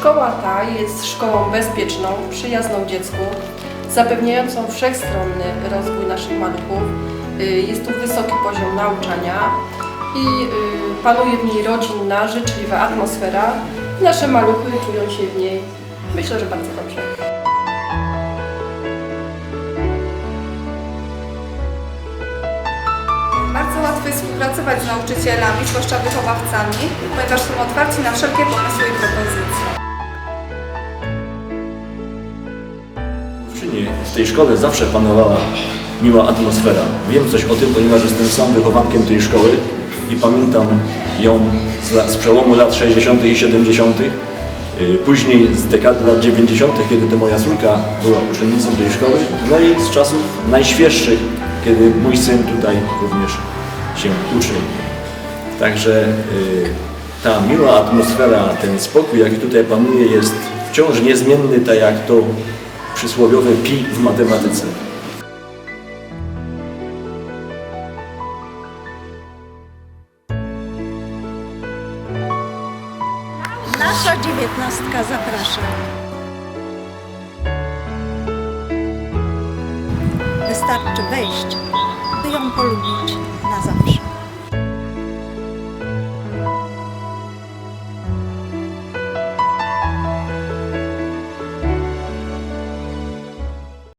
Szkoła ta jest szkołą bezpieczną, przyjazną dziecku, zapewniającą wszechstronny rozwój naszych maluchów. Y, Jest tu wysoki poziom nauczania i y, panuje w niej rodzinna, życzliwa atmosfera. Nasze maluchy czują się w niej, myślę, że bardzo dobrze. Bardzo łatwo jest współpracować z nauczycielami, zwłaszcza wychowawcami, ponieważ są otwarci na wszelkie pomysły i propozycje. W Czynie w tej szkole zawsze panowała miła atmosfera. Wiem coś o tym, ponieważ jestem sam wychowankiem tej szkoły i pamiętam ją z, z przełomu lat 60. i 70. y, Później z dekady lat 90., kiedy to moja córka była uczennicą tej szkoły, no i z czasów najświeższych, kiedy mój syn tutaj również się uczy. Także y, ta miła atmosfera, ten spokój, jaki tutaj panuje, jest wciąż niezmienny, tak jak to przysłowiowe pi w matematyce. Nasza dziewiętnastka zaprasza. Wystarczy wejść, by ją polubić na zawsze.